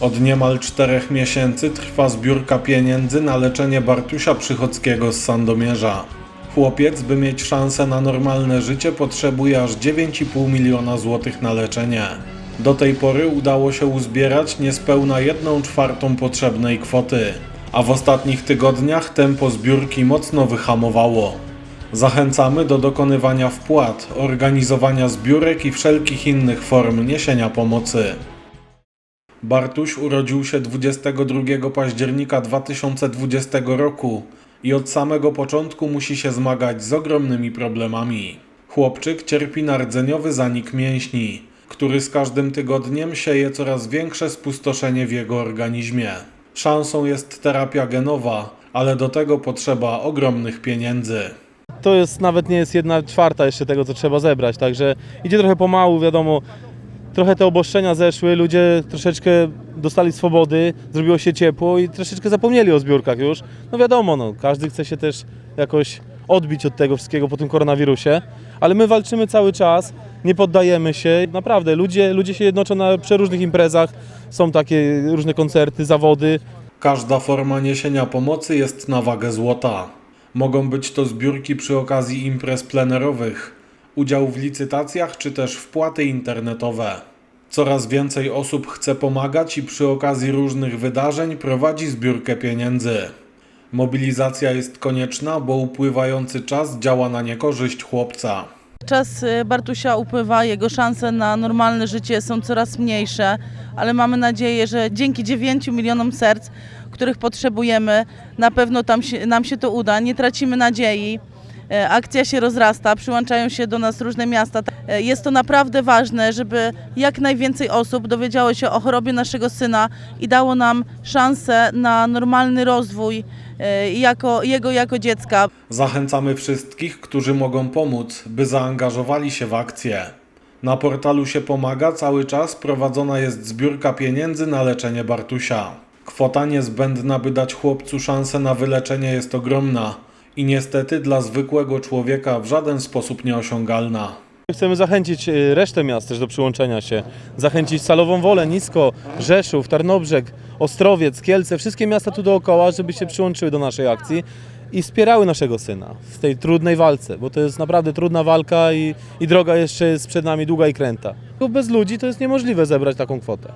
Od niemal czterech miesięcy trwa zbiórka pieniędzy na leczenie Bartusia Przychodzkiego z Sandomierza. Chłopiec, by mieć szansę na normalne życie, potrzebuje aż 9,5 miliona złotych na leczenie. Do tej pory udało się uzbierać niespełna 1 czwartą potrzebnej kwoty, a w ostatnich tygodniach tempo zbiórki mocno wyhamowało. Zachęcamy do dokonywania wpłat, organizowania zbiórek i wszelkich innych form niesienia pomocy. Bartuś urodził się 22 października 2020 roku i od samego początku musi się zmagać z ogromnymi problemami. Chłopczyk cierpi na rdzeniowy zanik mięśni, który z każdym tygodniem sieje coraz większe spustoszenie w jego organizmie. Szansą jest terapia genowa, ale do tego potrzeba ogromnych pieniędzy. to jest nawet nie jest jedna czwarta jeszcze tego, co trzeba zebrać, także idzie trochę pomału, wiadomo, trochę te obostrzenia zeszły, ludzie troszeczkę dostali swobody, zrobiło się ciepło i troszeczkę zapomnieli o zbiórkach już. No wiadomo, no, każdy chce się też jakoś odbić od tego wszystkiego po tym koronawirusie, ale my walczymy cały czas, nie poddajemy się. Naprawdę, ludzie, ludzie się jednoczą na przeróżnych imprezach, są takie różne koncerty, zawody, Każda forma niesienia pomocy jest na wagę złota. Mogą być to zbiórki przy okazji imprez plenerowych, udział w licytacjach czy też wpłaty internetowe. Coraz więcej osób chce pomagać i przy okazji różnych wydarzeń prowadzi zbiórkę pieniędzy. Mobilizacja jest konieczna, bo upływający czas działa na niekorzyść chłopca. Czas y, Bartusia upływa, jego szanse na normalne życie są coraz mniejsze, ale mamy nadzieję, że dzięki 9 milionom serc, których potrzebujemy, na pewno tam się, nam się to uda. Nie tracimy nadziei. E, Akcja się rozrasta, przyłączają się do nas różne miasta. E, Jest to naprawdę ważne, żeby jak najwięcej osób dowiedziało się o chorobie naszego syna i dało nam szansę na normalny rozwój e, jako, jego jako dziecka. Zachęcamy wszystkich, którzy mogą pomóc, by zaangażowali się w akcję. Na portalu się pomaga cały czas prowadzona jest zbiórka pieniędzy na leczenie Bartusia. Kwota niezbędna, by dać chłopcu szansę na wyleczenie jest ogromna i niestety dla zwykłego człowieka w żaden sposób nieosiągalna. Chcemy zachęcić y, resztę miast też do przyłączenia się. Zachęcić Salową Wolę, Nisko, Rzeszów, Tarnobrzeg, Ostrowiec, Kielce, wszystkie miasta tu dookoła, żeby się przyłączyły do naszej akcji i wspierały naszego syna w tej trudnej walce, bo to jest naprawdę trudna walka i, i droga jeszcze jest przed nami długa i kręta. Bo Bez ludzi to jest niemożliwe zebrać taką kwotę.